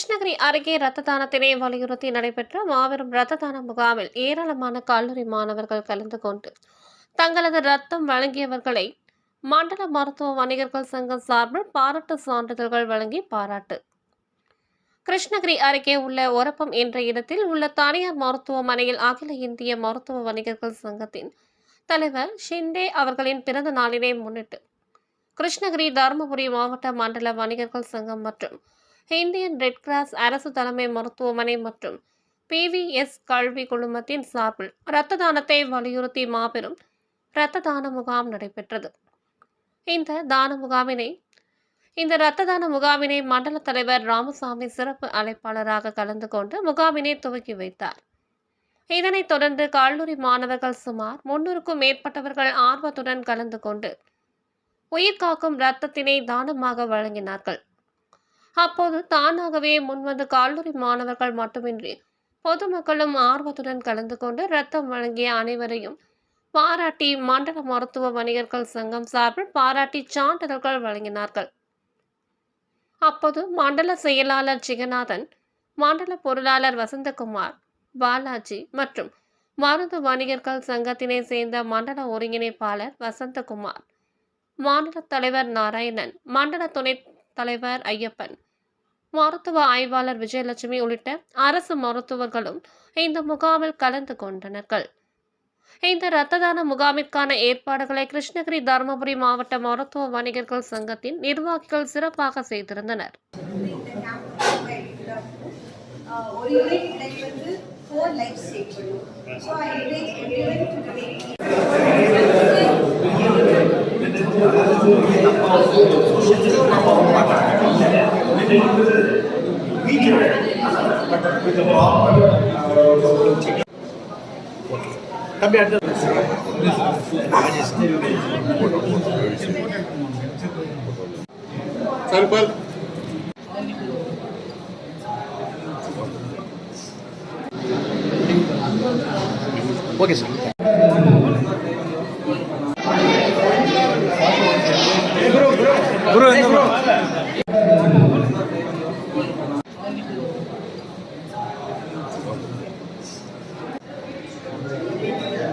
கிருஷ்ணகிரி அருகே ரத்த தானத்தினை வலியுறுத்தி நடைபெற்ற மாபெரும் ரத்த தான முகாமில் ஏராளமான கல்லூரி மாணவர்கள் கலந்து கொண்டு தங்களது ரத்தம் வழங்கியவர்களை மண்டல மருத்துவ வணிகர்கள் சங்கம் சார்பில் பாராட்டு சான்றிதழ்கள் வழங்கி பாராட்டு. கிருஷ்ணகிரி அருகே உள்ள ஒரப்பம் என்ற இடத்தில் உள்ள தனியார் மருத்துவமனையில் அகில இந்திய மருத்துவ வணிகர்கள் சங்கத்தின் தலைவர் ஷிண்டே அவர்களின் பிறந்த நாளினை முன்னிட்டு கிருஷ்ணகிரி தருமபுரி மாவட்ட மண்டல வணிகர்கள் சங்கம் மற்றும் இந்தியன் ரெட் கிராஸ் அரசு தலைமை மருத்துவமனை மற்றும் பிவிஎஸ் கல்வி குழுமத்தின் சார்பில் இரத்த தானத்தை வலியுறுத்தி மாபெரும் இரத்த தான முகாம் நடைபெற்றது. இந்த தான முகாமினை இந்த இரத்த தான முகாமினை மண்டல தலைவர் ராமசாமி சிறப்பு அழைப்பாளராக கலந்து கொண்டு முகாமினை துவக்கி வைத்தார். இதனைத் தொடர்ந்து கல்லூரி மாணவர்கள் சுமார் முன்னூறுக்கும் மேற்பட்டவர்கள் ஆர்வத்துடன் கலந்து கொண்டு உயிர்காக்கும் இரத்தத்தினை தானமாக வழங்கினார்கள். அப்போது தானாகவே முன்வந்து கல்லூரி மாணவர்கள் மட்டுமின்றி பொதுமக்களும் ஆர்வத்துடன் கலந்து கொண்டு ரத்தம் வழங்கிய அனைவரையும் பாராட்டி மண்டல மருத்துவ வணிகர்கள் சங்கம் சார்பில் பாராட்டி சான்றிதழ்கள் வழங்கினார்கள். அப்போது மண்டல செயலாளர் ஜெகநாதன் மண்டல பொருளாளர் வசந்தகுமார் பாலாஜி மற்றும் மருந்து வணிகர்கள் சங்கத்தினை சேர்ந்த மண்டல ஒருங்கிணைப்பாளர் வசந்தகுமார் மாநில தலைவர் நாராயணன் மண்டல துணை தலைவர் ஐயப்பன். மருத்துவ ஆய்வாளர் விஜயலட்சுமி உள்ளிட்ட அரசு மருத்துவர்களும் இந்த முகாமில் கலந்து கொண்டனர்கள். இந்த இரத்த தான முகாமிற்கான ஏற்பாடுகளை கிருஷ்ணகிரி தருமபுரி மாவட்ட மருத்துவ வணிகர்கள் சங்கத்தின் நிர்வாகிகள் சிறப்பாக செய்திருந்தனர். ஒரு தம்பி அடுத்த சார் ஓகே சார் குரு குரு குரு